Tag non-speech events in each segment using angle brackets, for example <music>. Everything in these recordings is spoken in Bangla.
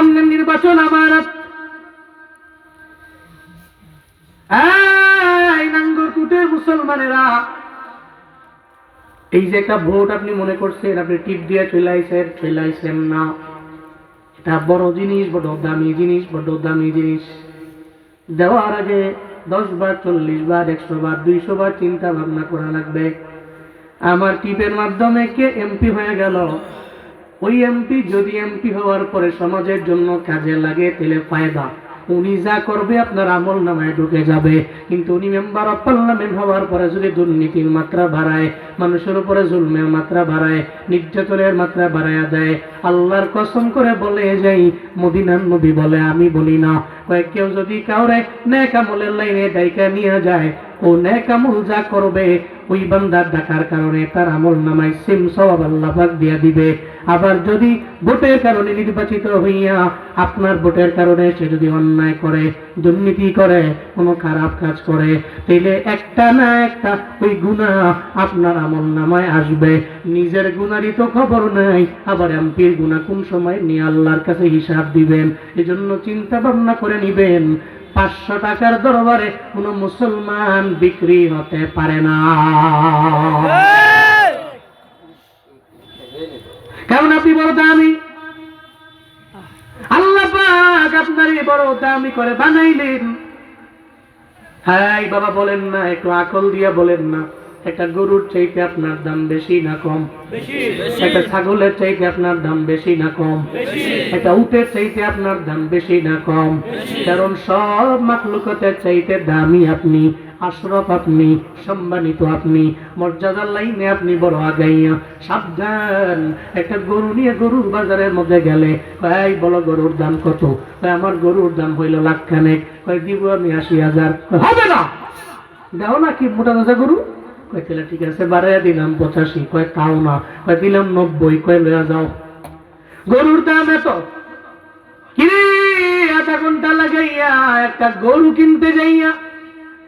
সামনের নির্বাচন এই নাঙ্গরকুটের মুসলমানেরা। এই যে একটা ভোট আপনি মনে করছেন, আপনি টিপ দিয়ে চলে আইসেন না। এটা বড় জিনিস, বড় দামি জিনিস, বড় দামি জিনিস। দেওয়ার আগে দশ বার, চল্লিশ বার, একশো বার, দুইশো বার চিন্তা ভাবনা করা লাগবে। আমার টিপের মাধ্যমে কে এমপি হয়ে গেল? ওই এমপি যদি এমপি হওয়ার পরে সমাজের জন্য কাজে লাগে, তাহলে ফায়দা। উনি যা করবে আপনার আমল নামায় ঢুকে যাবে। কিন্তু উনি মেম্বার অফ পার্লামেন্ট হওয়ার পরে যদি দুর্নীতির মাত্রা বাড়ায়, মানুষের উপরে জুলমের মাত্রা বাড়ায়, নির্যাতনের মাত্রা বাড়ায় দেয়, আল্লাহর কসম করে বলে যাই, মদিনার নবী বলে আমি বলি না। কয়েক কেউ যদি কাউরে ন্যাক লাইনে ডাইকা নিয়ে যায়, ও ন্যাক যা করবে ওই বান্দার ডাকার কারণে তার আমল নামায় সিম সব আল্লাহ পাক দিয়া দিবে। আবার যদি ভোটের কারণে নির্বাচিত হইয়া আপনার ভোটের কারণে সে যদি অন্যায় করে, দুর্নীতি করে, কোনো খারাপ কাজ করে, তাইলে একটা না একটা ওই গুণা আপনার আমল নামায় আসবে। নিজের গুণারই তো খবর নাই, আবার এমপির গুণা কোন সময় নিয়ে আল্লাহর কাছে হিসাব দিবেন? এজন্য চিন্তা ভাবনা করে নিবেন। পাঁচশো টাকার দরবারে কোনো মুসলমান বিক্রি হতে পারে না। কারণ আপনি বড় দামি? আল্লাহ পাক আপনারই বড় দামি করে বানাইলেন। হাই বাবা বলেন না একটু আকল দিয়া বলেন না। একটা গরুর চাইতে আপনার দাম বেশি না কম? একটা ছাগলের চাইতে আপনার দাম বেশি না কম? একটা উটের চাইতে আপনার দাম বেশি না কম? কারণ সব মাখলুকতের চাইতে দামি আপনি আশরফ আপনি সম্মানিত আপনি মর্যাদার লাইনে আপনি বড় আগাইয়া সাবধান। একটা গরু নিয়ে গরুর বাজারের মধ্যে গেলে ভাই বলো গরুর দাম কত? আমার গরুর দাম হইল লাখ খানেক দিব আমি আশি হাজার? হবে না! দাও না কি মোটা গরু? কয় তাহলে ঠিক আছে? বাড়াইয়া দিলাম পঁচাশি কয় তাও না, কয় দিলাম নব্বই, কয় লয়া যাও। গরুর দাম এত। কিরে, আধা ঘণ্টা লাগাইয়া একটা গরু কিনতে যাইয়া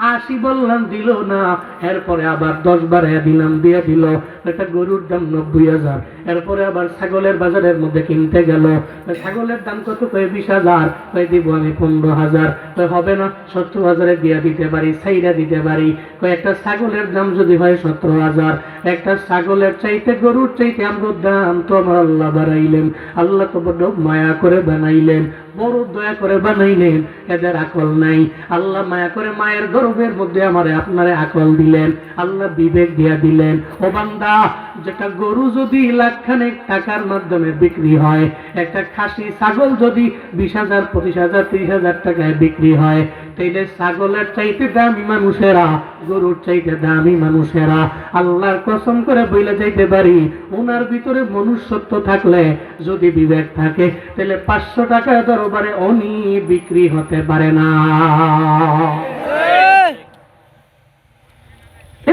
আশি বললাম দিল না। এরপরে আবার দশ বার দিলাম দিয়ে দিল। একটা গরুর দাম নব্বই হাজার। এরপরে আবার ছাগলের বাজারের মধ্যে কিনতে গেল। ছাগলের দাম কত? কয়ে বিশ হাজার। কয়ে দিব আমি পনেরো হাজার। কয়ে হবে না? সত্তর হাজারে দিয়া দিতে পারি সাইরা দিতে পারি। কয়ে একটা ছাগলের দাম যদি হয় সতেরো হাজার। একটা ছাগলের চাইতে, গরুর চাইতে আমার দাম তো আমার আল্লাহ বাড়াইলেন। আল্লাহ তো বড্ড মায়া করে বানাইলেন। বড় দয়া করে বানাইলেন। এদের আকল নাই। আল্লাহ মায়া করে মায়ের গর্ভের মধ্যে আমারে আপনারে আকল দিলেন, আল্লাহ বিবেক দিয়া দিলেন। ও বান্দা, যেটা গরু যদি লাখখানেক টাকার মাধ্যমে বিক্রি হয়, একটা খাসি ছাগল যদি বিশ হাজার, পঁচিশ হাজার, তিরিশ হাজার টাকায় বিক্রি হয়, তাইলে ছাগলের চাইতে দামি মানুষেরা, গরুর চাইতে দামি মানুষেরা, আল্লাহর কসম করে বইলে যাইতে পারি ওনার ভিতরে মনুষ্যত্ব থাকলে যদি বিবেক থাকে তাহলে পাঁচশো টাকা দরবারে অনি বিক্রি হতে পারে না।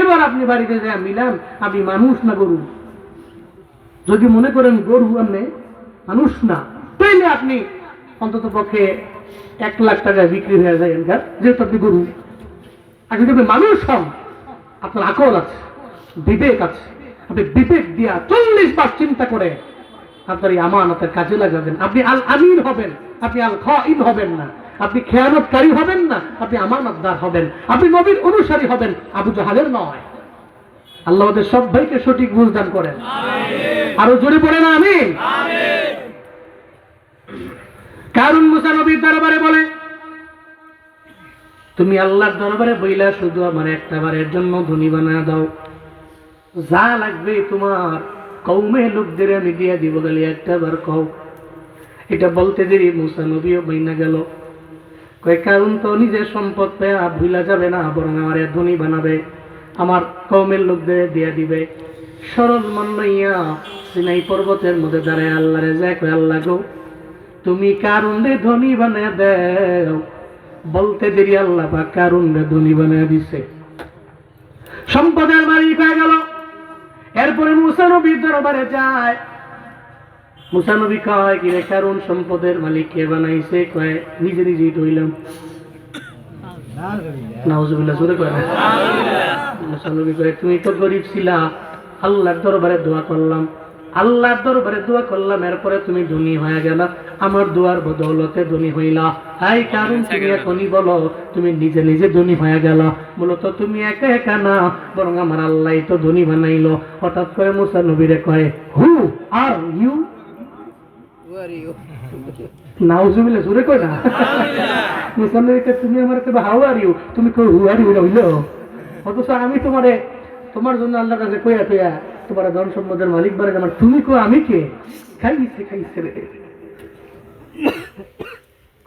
এবার আপনি বাড়িতে যা মিলান, আমি মানুষ না গরু। যদি মনে করেন গরু আপনি, মানুষ না, তাইলে আপনি অন্তত পক্ষে এক লাখ টাকায় বিক্রি হয়ে যায় এনকার, যেহেতু আপনি গরু। আর যদি আপনি মানুষ হন, আপনার আকল আছে, বিবেক আছে, আপনি বিবেক দিয়া চল্লিশ বার চিন্তা করে আপনার এই আমানতের কাজে লাগাবেন। আপনি আল আমিন হবেন, আপনি আল খাইন হবেন না। আপনি খেয়ানতকারী হবেন না আপনি আমানতদার হবেন আপনি নবীর অনুসারী হবেন আবু জাহালের নয়। আল্লাহ আমাদের সব ভাইকে সঠিক বুঝদান করেন। আরও জোরে পড়ে না আমি কারণ মুসা নবীর দরবারে বলে তুমি আল্লাহর দরবারে বইলা শুধু আমার একটা বারের জন্য ধনী বানা দাও। যা লাগবে তোমার কৌমে লোকদের আমি দিয়ে দিব গেলে একটা বার কও। এটা বলতে দেরি মুসা নবীও বইনা গেল। কয় কারণ তো নিজের সম্পদ পেয়ে ভুলা যাবে না, বরং আমার ধনী বানাবে, আমার কৌমের লোকদের দিয়ে দিবে। সরল মন সিনাই পর্বতের মধ্যে দাঁড়ায় আল্লাহরে যায়, কয়, আল্লাহ গো, তুমি কারণ রে ধনী বানিয়ে দেও? বলতে দেরি আল্লাহ বা কারণ রে ধনী বানিয়ে দিছে। সম্পদের মালিক হয়ে গেল। এরপরে মুসানবীর দরবারে যায়। মুসানবী কয় কি রে কারণ সম্পদের মালিক কে বানাইছে? কয় নিজে নিজেই ধইলাম। নাউজুবিল্লাহ জোরে কয় মুসানবী কয় তুমি তো গরিব ছিলা আল্লাহর দরবারে দোয়া করলাম। আল্লাহর দরবারে দোয়া করলাম এরপরে তুমি ধনী হয়ে গেল। আমার দোয়ার বদৌলতে ধনী হইলা। তাই কারণ তুমি এখনই বলো তুমি নিজে নিজে ধনী হয়ে গেল। মূলত তুমি একা একা না বরং আমার আল্লাহ তো ধনী বানাইলো। হঠাৎ করে মুসা নবীরে কয় হু আর ইউ? না তুমি আমার কবে হাউ আর ইউ তুমি কই হু আর ইউ হইল অথচ আমি তোমারে তোমার জন্য আল্লাহর কাছে কইয়া কইয়া তোমার ধন সম্পদের মালিক বারে আমার তুমি কো আমি কে? খাইছে খাইছে রে।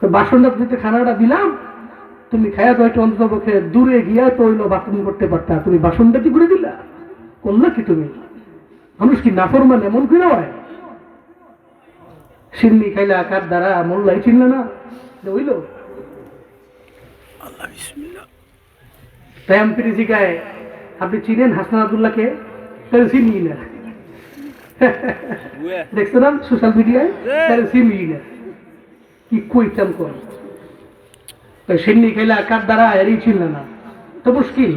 বাসনটা দিতে খানাটা দিলাম। তুমি খায়া তো একটু অন্তত পক্ষে দূরে গিয়া তো হইল বাথরুম করতে পারতা। তুমি বাসনটা কি করে দিলা? করলা কি তুমি? মানুষ কি নাফরমান এমন করে হয়? সিন্নি খাইলে কার দ্বারা মোল্লাই চিনল না? হইল? তাই আমি জিগায় আপনি চিনেন হাসান আবদুল্লাহকে? তাহলে চিনি না। দেখছ না সোশ্যাল মিডিয়ায় তাহলে চিনি না। কি কইতাম কর? তো সিন্নি খাইলা কার দ্বারা এরই ছিল না। তো মুশকিল।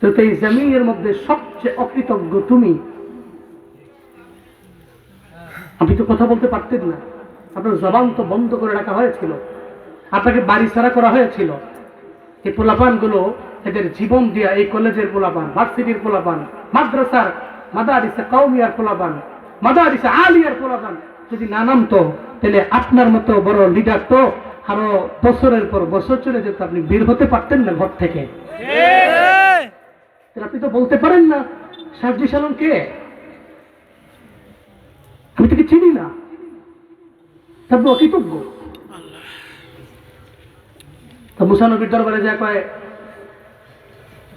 তো এই জমিনের মধ্যে সবচেয়ে অকৃতজ্ঞ তুমি আপনি তো কথা বলতে পারতেন না। আপনার জবান তো বন্ধ করে রাখা হয়েছিল। আপনাকে বাড়ি ছাড়া করা হয়েছিল। এই পোলাপানগুলো এদের জীবন দিয়া এই কলেজের পোলাপান ভার্সিটির পোলাপান মাদ্রাসার মাদারিসে কাউমিয়ার পোলাপান মাদারিসে আলিয়ার পোলাপান যদি না নামতো তাহলে আপনার মতো বড় লিডার তো আরও বছরের পর বছর চলে যেত। আপনি বের হতে পারতেন না ঘর থেকে। তাহলে আপনি তো বলতে পারেন না। সার্জি সালন কে আমি তোকে চিনি না। তারপর অকৃতজ্ঞ তো মুসানবীর দরবারে যা কয়,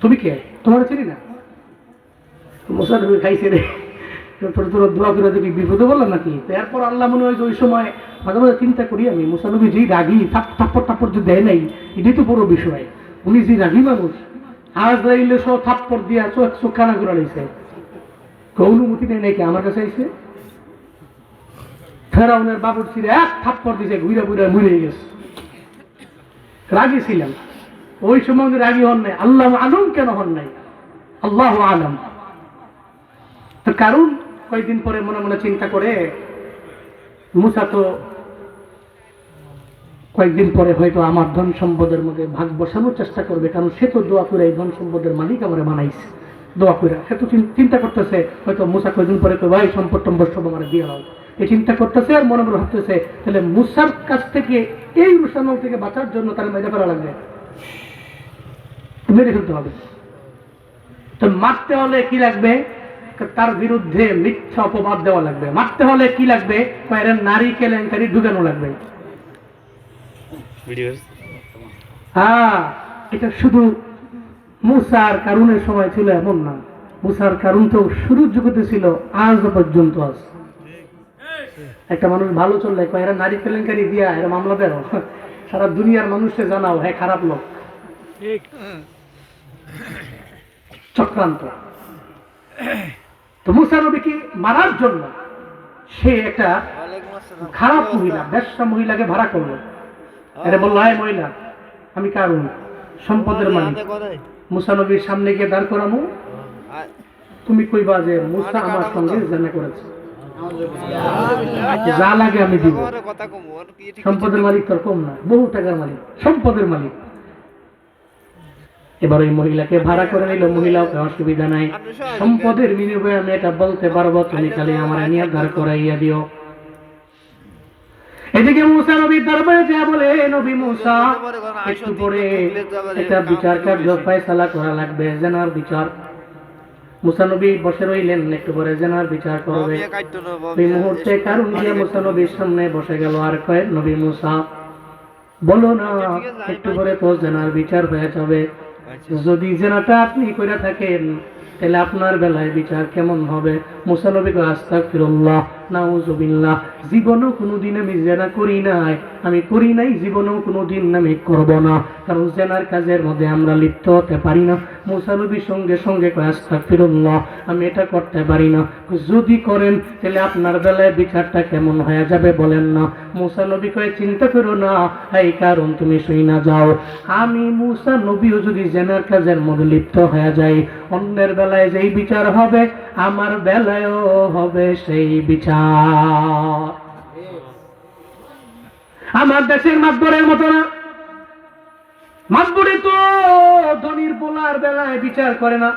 তুমি কে? তোমার চিনি না? মুসানবী খাইছে রে। তোর তোর দোয়া করে দেখি বিপদে বললাম নাকি? এরপর আল্লাহ মনে হয় যে ওই সময় মাঝে মাঝে চিন্তা করি আমি, মুসানবী যেই রাগি যে দেয় নাই, এটাই তো বড় বিষয়। উনি যে রাগি মানুষ আজ রাইলে সব দিয়া চোখ চোখানা করে লাইছে অনুমতি নেই নাকি আমার কাছে আইসে ফেরাউনের বাবুর ছিঁড়ে এক থাপ্পড় দিছে, ঘুরে ঘুরে মরে গেছে। রাগি ছিলেন ওই সময় রাগি হন নাই। আল্লাহ আলম কেন হন নাই? আল্লাহ আলম। তো কারণ কয়েকদিন পরে মনে মনে চিন্তা করে, মুসা তো কয়েকদিন পরে হয়তো আমার ধন সম্পদের মধ্যে ভাগ বসানোর চেষ্টা করবে, কারণ সে তো দোয়া করে এই ধন সম্পদের মালিক আমার বানাইছে। দোয়া করে। সে তো চিন্তা করতেছে, হয়তো মুসা কয়েকদিন পরে তো ভাই সম্পদ টম্পদ সব আমার দিয়ে দাও। এই চিন্তা করতেছে আর মনে মনে ভাবতেছে তাহলে মুসার কাছ থেকে এই রুসানল থেকে বাঁচার জন্য তার মেরে ফেলা লাগবে। মেরে ফেলতে হবে। তো মারতে হলে কি লাগবে? তার বিরুদ্ধে মিথ্যা অপবাদ দেওয়া লাগবে। মারতে হলে কি লাগবে? এর নারী কেলেঙ্কারি ঢুকানো লাগবে। হ্যাঁ এটা শুধু মুসার কারণের সময় ছিল এমন না। মুসার কারণ তো শুরুর যুগতে ছিল আজ পর্যন্ত আছে। একটা মানুষ ভালো চললে কয় এরা নারী কেলেঙ্কারি দিয়া এরা মামলা দেও <laughs> সারা দুনিয়ার মানুষকে জানাও হ্যাঁ খারাপ লোক। চক্রান্ত। তো মুসা নবীকে মারার জন্য সে একটা খারাপ মহিলা ব্যবসা মহিলাকে ভাড়া করল। এটা বলল হ্যাঁ মহিলা আমি কারণ সম্পদের মালিক। মুসা নবীর সামনে গিয়ে দাঁড় করামো তুমি কইবা যে মুসা আমার সঙ্গে জানা করেছে। যা লাগে আমি দিব। সম্পদের মালিক তোর কম না, বহু টাকার মালিক, সম্পদের মালিক। এবার ওই মহিলাকে ভাড়া করে নিল, মহিলাও অসুবিধা নাই। সম্পদের বিনিময়ে আমি এটা বলতে পারব, তুমি খালি আমার নিয়ে দাঁড় করাইয়া দিও। এদিকে মুসা নবীর দরবারে যা বলে নবী মুসা, একটু পরে এটা বিচার কার্য, ফয়সালা করা লাগবে, জেনার বিচার। মুসা নবী বসে রইলেন একটু পরে জেনার বিচার করবে। এই মুহূর্তে কারণ দিয়ে মুসানবীর সামনে বসে গেল আর কয়েক নবী মুসা। বলো না একটু পরে তো জেনার বিচার হয়ে যাবে। যদি জেনাটা আপনি করে থাকেন তাহলে আপনার বেলায় বিচার কেমন হবে? মুসানবী নবী ফিরল্লাহ নাউজুবিল্লাহ। জীবনও কোনোদিন আমি জেনা করি নাই। আমি করি নাই, জীবনেও কোনোদিন আমি করব না। কারণ জেনার কাজের মধ্যে আমরা লিপ্ত হতে পারি না। মুসানবীর সঙ্গে সঙ্গে কয়, আস্তাগফিরুল্লাহ, আমি এটা করতে পারি না। যদি করেন, তাহলে আপনার বেলায় বিচারটা কেমন হয়ে যাবে বলেন না। মুসা নবী কয়ে, চিন্তা করো না, এই কারণ তুমি শুই না যাও। আমি মুসা যদি জেনার কাজের মধ্যে লিপ্ত হয়ে যাই, অন্যের বেলায় যেই বিচার হবে, আমার বেলায়ও হবে সেই বিচার। আমার দেশের মাতবরের মতো না। মাতবরে তো ধনির পোলার বেলায় বিচার করে না।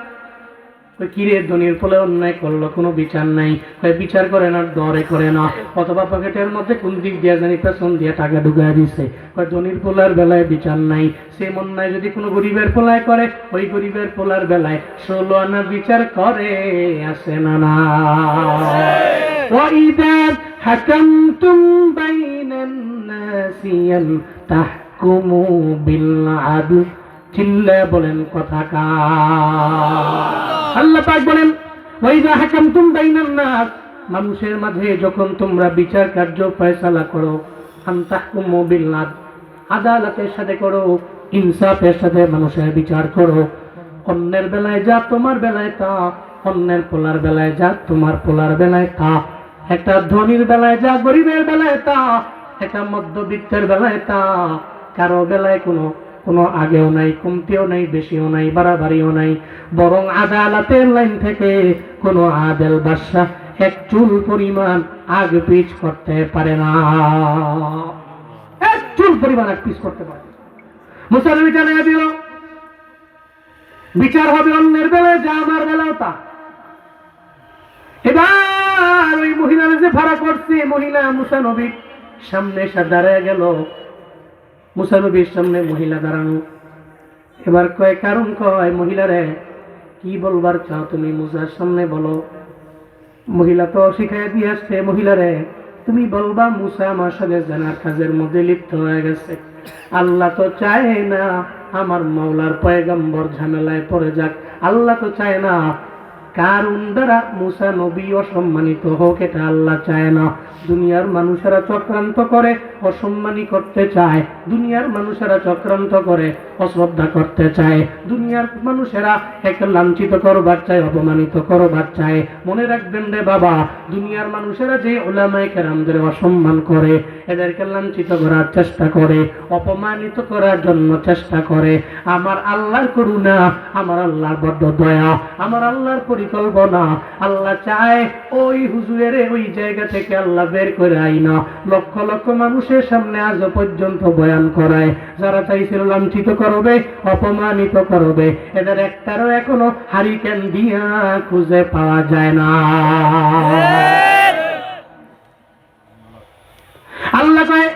কিরে ধনির পোলে অন্যায় করল? কোনো বিচার নাই। বিচার করে না ডরে করে না। অথবা পকেটের মধ্যে কোন দিক দিয়ে জানি পেছন দিয়ে টাকা ঢুকায় দিছে। ধনির পোলার বেলায় বিচার নাই। সে অন্যায় যদি কোনো গরিবের পোলায় করে, ওই গরিবের পোলার বেলায় ষোলো আনা বিচার করে, আসে না না। وإذا حكمتم بين الناس أن تحكموا بالعدل চিল্লে বলেন কথা কা আল্লাহ পাক বলেন ওয়াইদা হাকামতুম বাইনান নাস মানুষের মাঝে যখন তোমরা বিচার কার্য ফয়সালা করো আন তাহকুমু বিল আদল আদালতের সাথে করো ইনসাফের সাথে মানুষের বিচার করো অন্যের বেলায় যা তোমার বেলায় তা অন্যের পোলার বেলায় যা তোমার পোলার বেলায় তা একটা ধনীর বেলায় যা, গরিবের বেলায় তা, একটা মধ্যবিত্তের বেলায় তা। কারও বেলায় কোনো কোনো আগেও নাই, কমতিও নাই, বেশিও নাই, বাড়াবাড়িও নাই। বরং আদালতের লাইন থেকে কোনো আদেল বাদশাহ এক চুল পরিমাণ আগ পিছ করতে পারে না। এক চুল পরিমাণ আগ পিছ করতে পারে মুসানবী জানিয়ে দিল, বিচার হবে অন্যের বেলায়, যা আমার বেলাও তা। এবার ওই মহিলারা যে ভাড়া করছে, মহিলা মুসানবীর সামনে এসে দাঁড়ায় গেল। মুসানবীর সামনে মহিলা দাঁড়ানো। এবার কয়, কারণ কয় মহিলারে, কি বলবার চাও তুমি মুসার সামনে বলো? মহিলা তো শিখাই দিয়ে আসছে, মহিলারে, তুমি বলবা মুসা আমার সাথে জানার কাজের মধ্যে লিপ্ত হয়ে গেছে। আল্লাহ তো চায় না আমার মাওলার পয়গম্বর ঝামেলায় পড়ে যাক। আল্লাহ তো চায় না কারণ দ্বারা মুসা নবী অসম্মানিত হোক, এটা আল্লাহ চায় না। দুনিয়ার মানুষেরা চক্রান্ত করে, অসম্মানী করতে চায়। দুনিয়ার মানুষেরা চক্রান্ত করে, অশ্রদ্ধা করতে চায়। দুনিয়ার মানুষেরা একে লাঞ্ছিত করবার চায়, অপমানিত করবার চায়। মনে রাখবেন রে বাবা, দুনিয়ার মানুষেরা যে ওলামায় কেরামদের অসম্মান করে, এদেরকে লাঞ্ছিত করার চেষ্টা করে, অপমানিত করার জন্য চেষ্টা করে। আমার আল্লাহর করুণা, আমার আল্লাহর বড্ড দয়া, আমার আল্লাহর পরিকল্পনা আল্লাহ চায় ওই হুজুরের ওই জায়গা থেকে আল্লাহ বের করে আই না। লক্ষ লক্ষ মানুষের সামনে আজও পর্যন্ত বয়ান করায়। যারা চাইছিল লাঞ্ছিত করবে, অপমানিত করবে, এদের একটারও এখনও হারিকেন দিয়া খুঁজে পাওয়া যায় না। আল্লাহ কয়,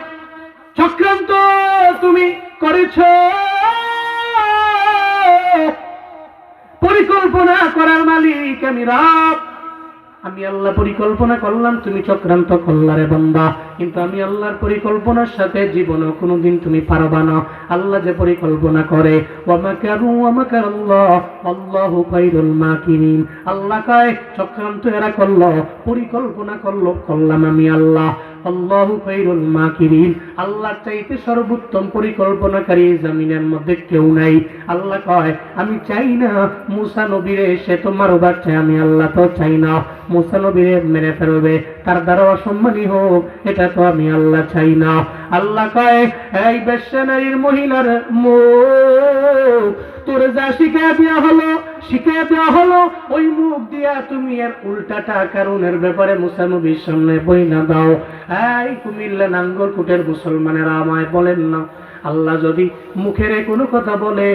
চক্রান্ত তুমি করেছ। আমি রাত আমি আল্লাহ পরিকল্পনা করলাম তুমি চক্রান্ত করলারে বান্দা। কিন্তু আমি আল্লাহর পরিকল্পনার সাথে জীবনে কোনোদিন তুমি পারবা না। আল্লাহ যে পরিকল্পনা করে ওয়ামাকারু ওয়ামাকার আল্লাহ আল্লাহু আল্লাহ চক্রান্ত এরা করল, পরিকল্পনা করল, করলাম আমি আল্লাহ, আল্লাহু খায়রুল মাকিরিন। আল্লাহ চাইতে সর্বোত্তম পরিকল্পনাকারী জমিনের মধ্যে কেউ নাই। আল্লাহ কয়, আমি চাই না, মুসা নবীরে সে তোমার চাই আমি আল্লাহ তো চাই না। মুসা নবীরে মেরে ফেলবে তার দ্বারা অসম্মানী হোক, এটা তো আমি আল্লাহ চাই না। আল্লাহ কয়, এই বেশ্যা নারীর মহিলার মুখ, তোর যা শিখায় দেওয়া হলো, শিখায় দেওয়া হলো, ওই মুখ দিয়া তুমি এর উল্টাটা কারণের ব্যাপারে মুসানবীর সামনে বই না দাও। এই কুমিল্লা নাঙ্গল কুটের মুসলমানেরা আমায় বলেন না, আল্লাহ যদি মুখের কোনো কথা বলে,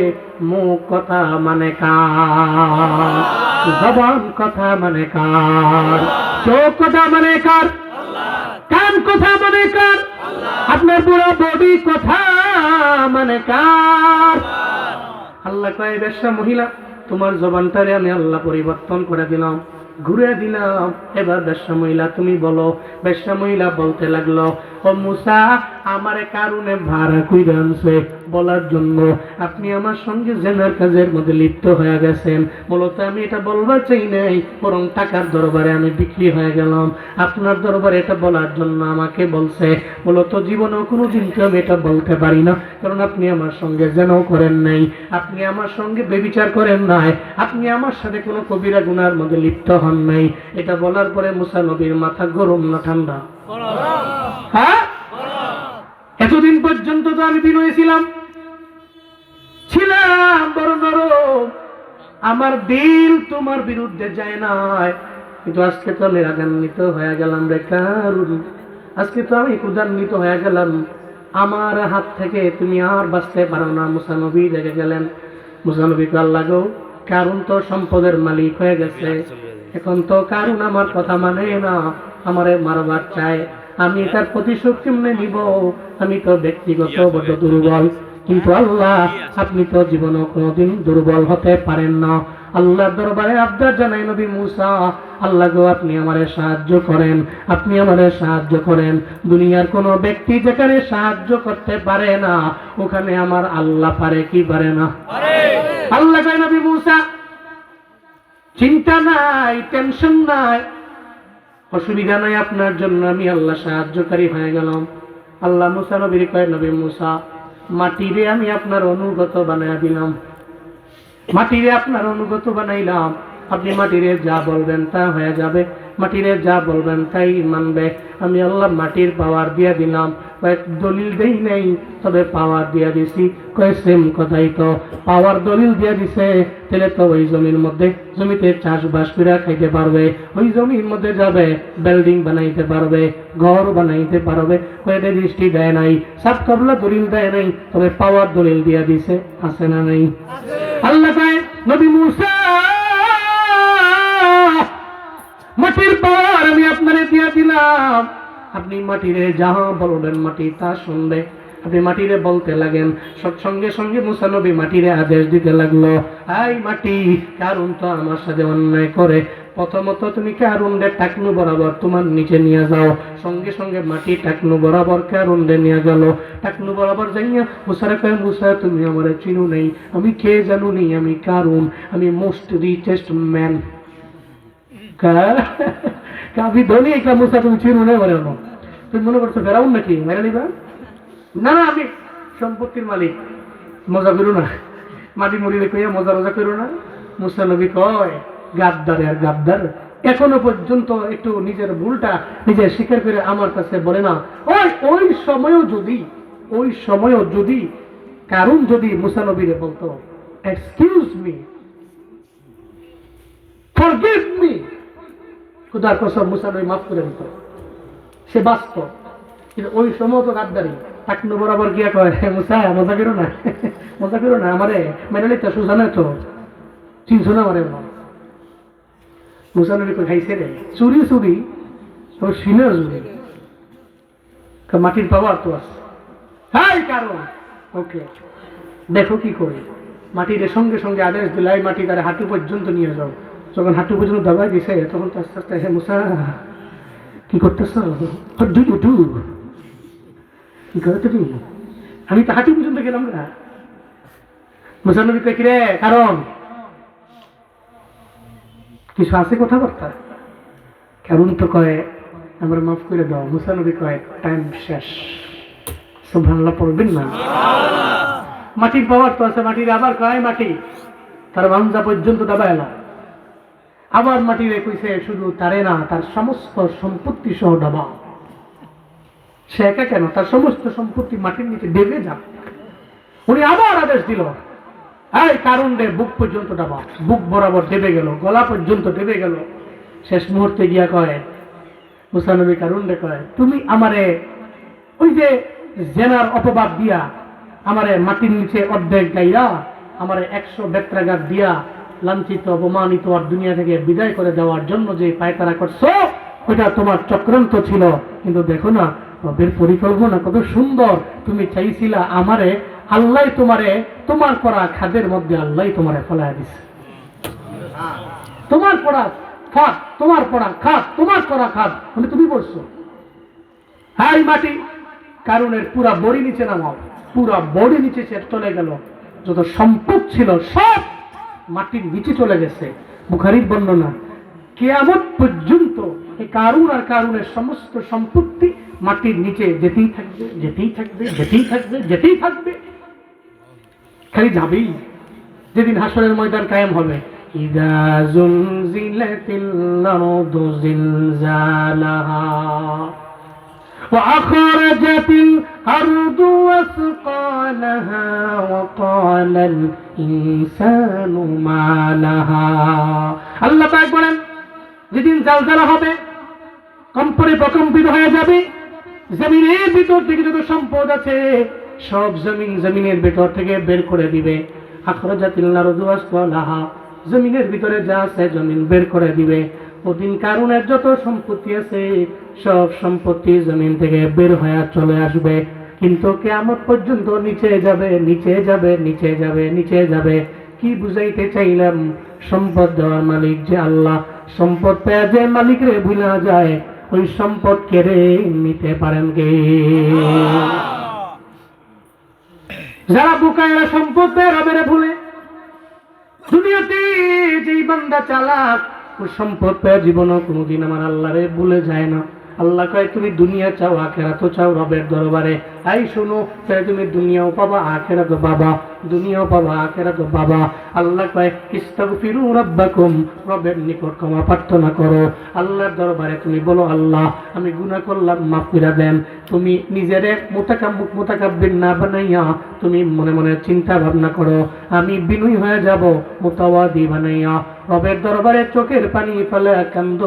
মুখ কথা মানে কার? জবান কথা মানে কার? চোখ কথা মানে কার? কান কথা মানে কার? আপনার পুরো বডি কথা মানে কার? আল্লাহ কয়, বেশা মহিলা, তোমার জবানটারে আমি আল্লাহ পরিবর্তন করে দিলাম, ঘুরে দিলাম। এবার বেশ্যা মহিলা, তুমি বলো বেশ্যা মহিলা, বলতে লাগল মুসা, আমারে কারণে ভাড়া কইরা আনছে। বলার জন্য আপনি আমার সঙ্গে জেনার কাজের মধ্যে লিপ্ত হয়ে গেছেন। মূলত আমি এটা বলবার চাই নাই, বরং টাকার দরবারে আমি বিক্রি হয়ে গেলাম। আপনার দরবারে এটা বলার জন্য আমাকে বলছে, মূলত জীবনেও কোনো দিনকে আমি এটা বলতে পারি না, কারণ আপনি আমার সঙ্গে যেন করেন নাই, আপনি আমার সঙ্গে বেবিচার করেন নাই, আপনি আমার সাথে কোনো কবিরা গুনার মধ্যে লিপ্ত হন নাই। এটা বলার পরে মুসা নবীর মাথা গরম না ঠান্ডা। হ্যাঁ? এতদিন পর্যন্ত তো আমি বিনয় ছিলাম। ছিলাম বড় নরম আমার দিল তোমার বিরুদ্ধে যায় নাই। কিন্তু আজকে তো আমি রাগান্বিত হয়ে গেলাম রে কারুন। আজকে তো আমি ক্ষুদান্বিত হয়ে গেলাম। আমার হাত থেকে তুমি আর বাঁচতে পারো না মুসানবী রেগে গেলেন। মুসানবীকে আল্লাহ গো কারণ তো সম্পদের মালিক হয়ে গেছে। এখন তো কারণ আমার কথা মানে না। আমারে মারবার চায়। আমি তার প্রতিশোধ কেমনে নিব। আমি তো ব্যক্তিগত বড্ড দুর্বল। কিন্তু আল্লাহ আপনি তো জীবনে কোনোদিন দুর্বল হতে পারেন না। আল্লাহ দরবারে আবদার জানাই নবী মুসা আল্লাহ গো আপনি আমারে সাহায্য করেন। আপনি আমারে সাহায্য করেন। দুনিয়ার কোন ব্যক্তি যেখানে সাহায্য করতে পারে না ওখানে আমার আল্লাহ পারে কি পারে না? আল্লাহ নবী মুসা চিন্তা নাই টেনশন নাই। অসুবিধা নাই, আপনার জন্য আমি আল্লাহ সাহায্যকারী হয়ে গেলাম। আল্লাহ মুসা নবীর কয়, নবী মুসা, মাটিরে আমি আপনার অনুগত বানাইয়া দিলাম। মাটিরে আপনার অনুগত বানাইলাম। আপনি মাটিরে যা বলবেন তা হয়ে যাবে মাটিরে যা বলবেন তাই মানবে। আমি আল্লাহ মাটির পাওয়ার দিয়া দিলাম দলিল দেই নেই তবে পাওয়ার দিয়া দিছি কয়েক সেম কথাই তো। পাওয়ার দলিল দিয়া দিছে তাহলে তো ওই জমির মধ্যে জমিতে চাষবাস করে খাইতে পারবে ওই জমির মধ্যে যাবে বিল্ডিং বানাইতে পারবে ঘর বানাইতে পারবে কয়েকটা দৃষ্টি দেয় নাই সাত কবলা দলিল দেয় নাই তবে পাওয়ার দলিল দিয়া দিছে আছে না নাই? আল্লাহ নবী মুসা মাটির পাওয়ার আমি আপনারে দিয়া দিলাম। আপনি মাটিরে যাহা বলবেন মাটি তা শুনবে আপনি মাটিরে বলতে লাগেন। সঙ্গে সঙ্গে মুসানবী মাটিরে আদেশ দিতে লাগল। আই মাটি, কারণ তো আমার সাথে অন্যায় করে। প্রথমত তুমি কারুন্ডে টাকনু বরাবর তোমার নিচে নিয়ে যাও। সঙ্গে সঙ্গে মাটি টাকনু বরাবর কারুন্ডে নিয়ে গেল। টাকনু বরাবর যাইয়া মুসারে কয়ে, মুসা, তুমি আমার চিনু নেই। আমি কে জানু নেই আমি কারুন। আমি মোস্ট রিচেস্ট ম্যান। কাফি ধনী একটা মুসা তুমি চিনো না বলে তুমি মনে করছ ফেরাউন নাকি? মেরে নিবা? না না, আমি সম্পত্তির মালিক। মজা করো না। মাটি মরিলে কইয়া মজা মজা করো না। মুসা নবী কয়, গাদ্দার আর গাদ্দার, এখনও পর্যন্ত একটু নিজের ভুলটা নিজে স্বীকার করে আমার কাছে বলে না। ওই ওই সময়ও যদি, ওই সময়ও যদি কারণ যদি মুসা নবীরে বলতো এক্সকিউজ মি ফরগিভ মি খুদার কসম মুসা নবী মাফ করে দিত। সে বাঁচত। কিন্তু ওই সময় তো গাদ্দারি। টাকনু বরাবর গিয়া কয়, "হে মুসা, মজা করো না, <laughs> মজা করো না, আমারে মেনে নিতে সুজানে তো। চিনছো না আমারে মুসা নবী কই খাইছে রে, চুরি চুরি, ও সিনে কা- মাটির পাওয়ার তো আছে। হাই কারণ, ওকে। দেখো কি করে। মাটির সঙ্গে সঙ্গে আদেশ দিলাই, মাটি তার হাঁটু পর্যন্ত নিয়ে যাও। যখন হাঁটু পর্যন্ত দাবাই দিছে তখন তো আস্তে আস্তে হে মুসা কি করতেছ? ডু ডু ডু কি করে তুমি? আমি তো হাঁটু পর্যন্ত গেলাম না। মুসা নবী কয়, কিরে কারণ? কিছু আছে কথাবার্তা? কারণ তো কয় আমার মাফ করে দাও। মুসা নবী কয় টাইম শেষ। সুবহানাল্লাহ পড়বেন না। মাটির পাওয়ার তো আছে মাটির আবার কয় মাটি? তার মাঞ্জা পর্যন্ত দাবা এলা আবার মাটিরে কইছে, শুধু তারে না, তার সমস্ত সম্পত্তি সহ ডাবা। সে একা কেন? তার সমস্ত সম্পত্তি মাটির নিচে ডেবে যাক। উনি আবার আদেশ দিল, এই কারণ রে বুক পর্যন্ত ডাবা। বুক বরাবর ডেবে গেল, গলা পর্যন্ত ডেবে গেল। শেষ মুহূর্তে গিয়া কয় মুসানবী কারণ রে কয়, তুমি আমারে ওই যে জেনার অপবাদ দিয়া আমারে মাটির নিচে অর্ধেক গাইয়া আমারে একশো বেত্রাঘাত দিয়া লাঞ্ছিত, অপমানিত আর দুনিয়া থেকে বিদায় করে দেওয়ার জন্য যে পায়তারা করছ, ওইটা তোমার চক্রান্ত ছিল। কিন্তু দেখো না, রবের পরিকল্পনা কত সুন্দর। তুমি চাইছিলা আমারে, আল্লাহ তোমারে, তোমার করা খাদের মধ্যে আল্লাহ তোমারে ফেলায় দিছে। তোমার পড়া খাত তোমার পড়া খাত তোমার করা খাত মানে তুমি বলছো, হাই মাটি, কারণের পুরা বড়ি নিচে নামাও। পুরা বড়ি নিচে সে চলে গেল। যত সম্পদ ছিল সব মাটির নিচে চলে গেছে। বুখারির বর্ণনা, কেয়ামত পর্যন্ত এই কারুন আর কারুনের সমস্ত সম্পত্তি মাটির নিচে যেতেই থাকবে যেতেই থাকবে যেতেই থাকবে যেতেই থাকবে। খালি যাবেই। যেদিন হাসরের ময়দান কায়েম হবে। ইদা জুলজিলাতিল الأرض وثقالها وقال الإنسان ما لها আল্লাহ পাক বলেন যেদিন জালজালা হবে কম্পনে প্রকম্পিত হয়ে যাবে জমিনের ভিতর থেকে যত সম্পদ আছে সব জমিন জমিনের ভিতর থেকে বের করে দিবে আখরাজাতিল নারদু আসফালাহা জমিনের ভিতরে যা আছে জমিন বের করে দিবে ওদিন কারণের যত সম্পত্তি আছে, সব সম্পত্তি জমিন থেকে বের হয়ে চলে আসবে। কিন্তু কেমন পর্যন্ত নিচে যাবে নিচে যাবে নিচে যাবে নিচে যাবে। কি বুঝাইতে চাইলাম? সম্পদ দেওয়ার মালিক যে আল্লাহ। সম্পদ পেয়ে যে মালিক রে ভুলা যায়, ওই সম্পদ কেড়ে নিতে পারেন কে? যারা বুকায়রা সম্পদ পেয়ে রবেরে ভুলে। দুনিয়াতে যেই বান্দা চালাক সম্পদ পেয়ে জীবনও কোনোদিন আমার আল্লাহরে ভুলে যায় না। আল্লাহ কয়, তুমি দুনিয়া চাও আখেরা তো চাও রবের দরবারে। আই শোনো, তাহলে তুমি দুনিয়াও পাবা আখেরা তো বাবা দুনিয়াও পাবা আখেরা তো বাবা আল্লাহ কয়, ইস্তাগফিরু রাব্বাকুম রবের নিকট ক্ষমা প্রার্থনা করো। আল্লাহর দরবারে তুমি বলো, আল্লাহ, আমি গুনাহ করলাম, মাফ করে দেন। তুমি নিজেরে মোতাকাব্বুক, মোতাকাব্বির না বানাইয়া তুমি মনে মনে চিন্তা ভাবনা করো, আমি বিনয়ী হয়ে যাব, মোতাওয়াদি বানাইয়া। রবের দরবারে চোখের পানি ফেলে কান্দ,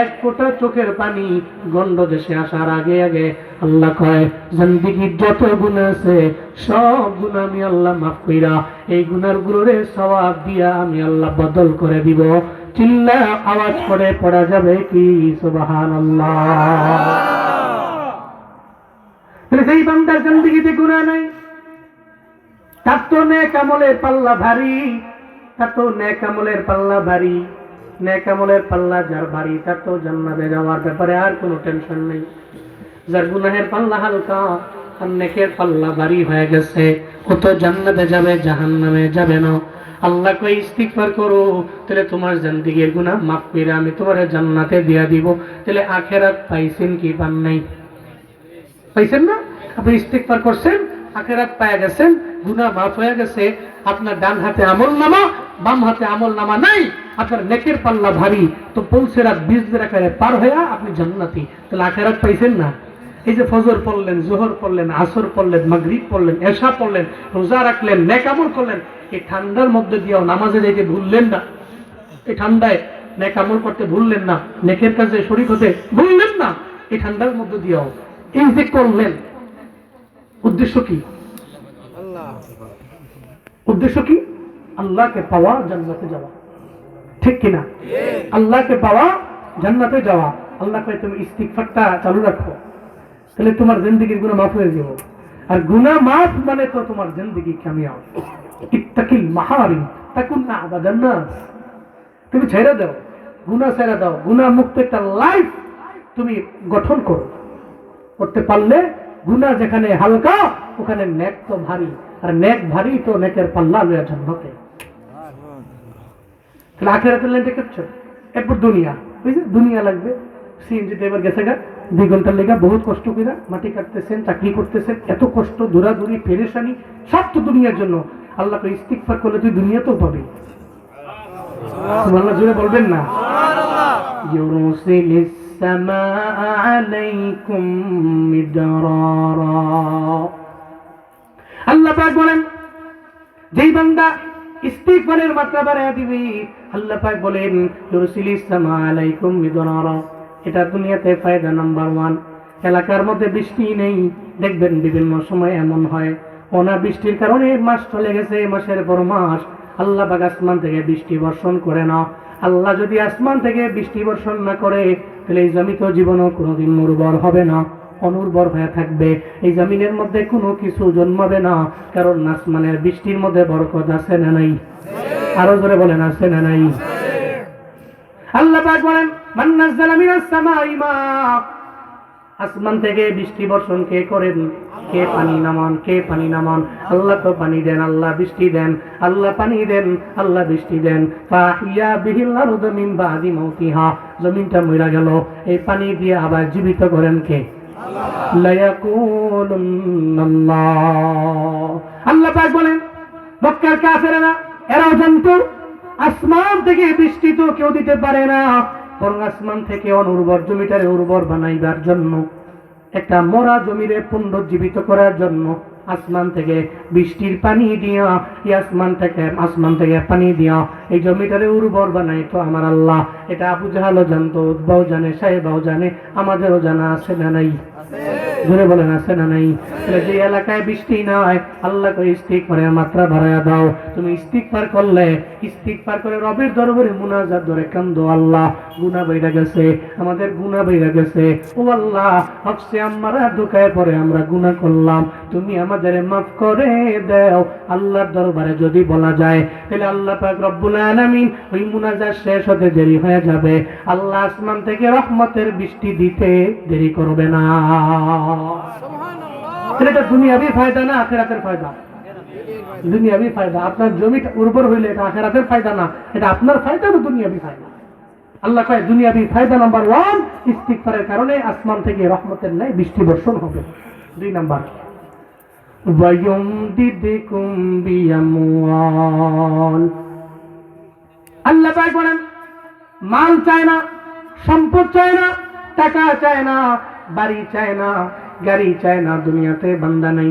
এক ফোঁটা চোখের পানি গন্ড দেশে আসার আগে আগে। আল্লাহ কয় জিন্দিগির যত গুণ আছে, সব গুণ আমি আল্লাহ মাফ কইরা, এই গুনার গুলোরে সওয়াব দিয়া আমি আল্লাহ বদল করে দিব। চিল্লা আওয়াজ করে পড়া যাবে কি? সুবাহান সেই বান্দার জিন্দিগিতে গুণা নাই, তার তো নেক আমলের পাল্লা ভারী, তার তো নেক আমলের পাল্লা ভারী, নেক আমলের পাল্লা যার ভারী, তার তো জান্নাতে যাওয়ার ব্যাপারে আর কোনো টেনশন নেই। যার গুনাহের পাল্লা হালকা আর নেকের পাল্লা ভারী হয়ে গেছে। ও তো জান্নাতে যাবে, জাহান্নামে যাবে না। আল্লাহ কই, ইস্তিগফার করো। তাহলে তোমার জিন্দেগীর গুনাহ মাফ করে আমি তোমার জান্নাতে দিয়া দিব। তাহলে আখেরাত পাইছেন কি পান নাই? পাইছেন না? আপনি ইস্তিগফার করছেন, আখেরাত পায়া গেছেন, গুনাহ মাফ হয়ে গেছে। আপনার ডান হাতে আমল নামা, বাম হাতে আমল নামা নাই। আপনার নেকের পাল্লা ভারী। তো পৌঁছেরাত বীজ আকারে পার হইয়া আপনি জান্নাতি। তাহলে আখেরাত পাইছেন না? এই যে ফজর পড়লেন, জোহর পড়লেন, আসর পড়লেন, মাগরিব পড়লেন, এশা পড়লেন, রোজা রাখলেন, নেক আমল করলেন, এই ঠান্ডার মধ্যে দিয়েও নামাজে যাইতে ভুললেন না। এই ঠান্ডায় নেক আমল করতে ভুললেন না, নেকের কাছে শরীর হতে ভুললেন না, এই ঠান্ডার মধ্যে দিয়েও। এই যে করলেন, উদ্দেশ্য কি? উদ্দেশ্য কি? আল্লাহকে পাওয়া জান্নাতে যাওয়া। ঠিক কিনা আল্লাহকে পাওয়া জান্নাতে যাওয়া। আল্লাহ কয়ে, তুমি ইস্তিগফারটা চালু রাখো। তাহলে তোমার জিন্দগির গুনাহ মাফ হয়ে যাব। আর গুনাহ মাফ মানে তো তোমার জিন্দগি কামিয়াব ইত্তাকিল মাহারিম তাকুন না আবাদান তুমি ছেড়ে দাও, গুনাহ ছেড়ে দাও, গুনাহ মুক্ত একটা লাইফ তুমি গঠন করো। করতে পারলে গুনাহ যেখানে হালকা, ওখানে নেক তো ভারী। আর নেক ভারী তো নেকের পাল্লা লইয়া জান্নাতে। তাহলে আখেরাতের লাইনটা করছ এরপর দুনিয়া। বুঝলি দুনিয়া লাগবে। সিএনজিতে এবার গেছে গা। দুই ঘন্টার লেগা বহুত কষ্ট করে মাটি কাটতেছেন চাকরি করতেছেন এত কষ্ট দৌড়াদৌড়ি পেরেশানি সব তো দুনিয়ার জন্য আল্লাহকে ইস্তিকফার করলে তুই দুনিয়াতেও পাবি সুবহানাল্লাহ জুড়ে বলবেন না يرسل السماء عليكم مدرارا আল্লাহ পাক বলেন যেই বান্দা ইস্তিগফারের মাত্রা বাড়ায় দিবে আল্লাহ পাক বলেন ইউরসিলিস সামা আলাইকুম মিদরারা এটা দুনিয়াতে ফায়দা নাম্বার ওয়ান এলাকার মধ্যে বৃষ্টি নেই, দেখবেন বিভিন্ন সময় এমন হয়। অনা বৃষ্টির কারণে মাস চলে গেছে মাসের পর মাস আল্লাহ পাক আসমান থেকে বৃষ্টি বর্ষণ করে না। আল্লাহ যদি আসমান থেকে বৃষ্টি বর্ষণ না করে, তাহলে এই জমি তো জীবনও কোনোদিন উর্বর হবে না, অনুর্বর হয়ে থাকবে। এই জমিনের মধ্যে কোনো কিছু জন্মাবে না, কারণ আসমানের বৃষ্টির মধ্যে বরকত আছে না নাই? আরও জোরে বলেন, আছে না নাই? আল্লাহ পাক বলেন, মান নাযালা মিনাস সামাই মা। আসমান থেকে বৃষ্টি বর্ষণ কে করেন? কে পানি নামান, কে পানি নামান? আল্লাহ তো পানি দেন, আল্লাহ বৃষ্টি দেন, আল্লাহ পানি দেন, আল্লাহ বৃষ্টি দেন। ফাহিয়া বিহিল আরদ মিন বাদি মাউতিহা জমিনটা মইরা গেল। এই পানি দিয়ে আবার জীবিত করেন কে? আল্লাহ পাক বলেন, মক্কার কাফেরেরা, এরাও জানতো আসমান থেকে বৃষ্টি তো কেউ দিতে পারে না, বরং আসমান থেকে অনুর্বর জমিটারে উর্বর বানাইবার জন্য, একটা মরা জমিরে পুনরুজ্জীবিত করার জন্য আসমান থেকে বৃষ্টির পানি দিয়া, এই আসমান থেকে আসমান থেকে পানি দিয়া এই জমিটারে উর্বর বানাই তো আমার আল্লাহ। এটা আবু জাহালও জানতো উদ্ভাও জানে সাহেবাও জানে, আমাদেরও জানা আছে না নাই? ধরে বলেন, আছে না নাই? যে এলাকায় বৃষ্টি নাই, আল্লাহ করে ইস্তিক করে মাত্রা বাড়ায়া দাও। তুমি ইস্তিক পার করলে ইস্তিক পার করে রবের দরবারে মুনাজাত ধরে কান্দো, আল্লাহ। গুনা বাইরা গেছে, আমাদের গুনা বাইরা গেছে। ও আল্লাহ হকসে আমরা দোকায় পরে আমরা গুনাহ করলাম। তুমি আমাদের মাফ করে দাও। আল্লাহর দরবারে যদি বলা যায়, তাহলে আল্লাহ পাক রব্বুল আলামিন ওই মুনাজাত শেষ হতে দেরি হয়ে যাবে। আল্লাহ আসমান থেকে রহমতের বৃষ্টি দিতে দেরি করবে না। এটা দুনিয়াবি ফায়দা না আখেরাতের ফায়দা? দুনিয়াবি ফায়দা। আপনার জমিটা উর্বর হইলে এটা আখেরাতের ফায়দা না, এটা আপনার ফায়দা না দুনিয়াবি ফায়দা। আল্লাহ কয়, দুনিয়াবি ফায়দা নাম্বার ওয়ান ইস্তিকফারের কারণে আসমান থেকে রহমতের ন্যায় বৃষ্টি বর্ষণ হবে। দুই নাম্বার। আল্লাহ পায় করেন মাল চায় না, সম্পদ চায় না, টাকা চায় না বাড়ি চায় না গাড়ি চায় না দুনিয়াতে বান্দা নাই।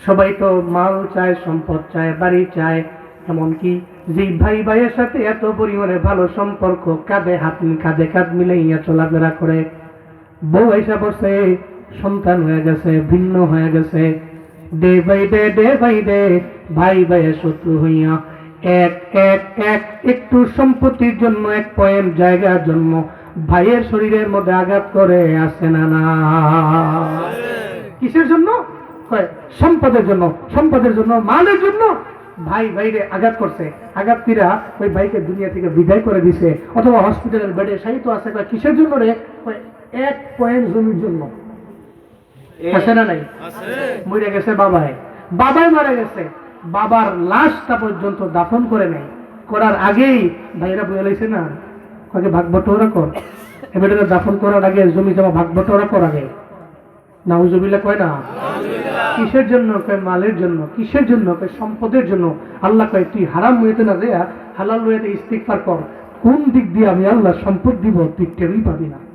সবাই তো মাল চায় সম্পদ চায় বাড়ি চায় এমনকি যে ভাই ভাইয়ের সাথে এত পরিমাণে ভালো সম্পর্ক কাঁধে হাত কাঁধে কাঁধ মিলাইয়া চলাফেরা করে বউ এসে বসে সন্তান হয়ে গেছে ভিন্ন হয়ে গেছে। Day by day day by day ভাই ভাইয়ের শত্রু হইয়া এক এক এক একটু সম্পত্তির জন্য এক পয়েন্ট জায়গার জন্য ভাইয়ের শরীরের মধ্যে আঘাত করে আসে না না? কিসের জন্য? সম্পদের জন্য সম্পদের জন্য মালের জন্য। ভাই ভাইরে আঘাত করছে। আঘাত কিরা ওই ভাইকে দুনিয়া থেকে বিদায় করে দিছে। অথবা হসপিটালের বেডে সাহিত্য আছে। কিসের জন্য রে? এক পয়েন্ট জমির জন্য। আছে না নাই? মরে গেছে বাবাই। বাবাই মারা গেছে। বাবার লাশটা পর্যন্ত দাফন করে নেই করার আগেই ভাইরা বলে লাইছে না কাকে ভাগ বটোরা কর এবারে দাফন করার আগে, জমি জমা ভাগ বটোরা কর আগে। নাউজুবিল্লা কয় না? কিসের জন্য? কয় মালের জন্য। কিসের জন্য? কয় সম্পদের জন্য। আল্লাহ কয়, তুই হারাম হইতে না দেয়া হালাল হইতে ইস্তিকফার কর। কোন দিক দিয়ে আমি আল্লাহ সম্পদ দিব, তুই টেরই পাবি না।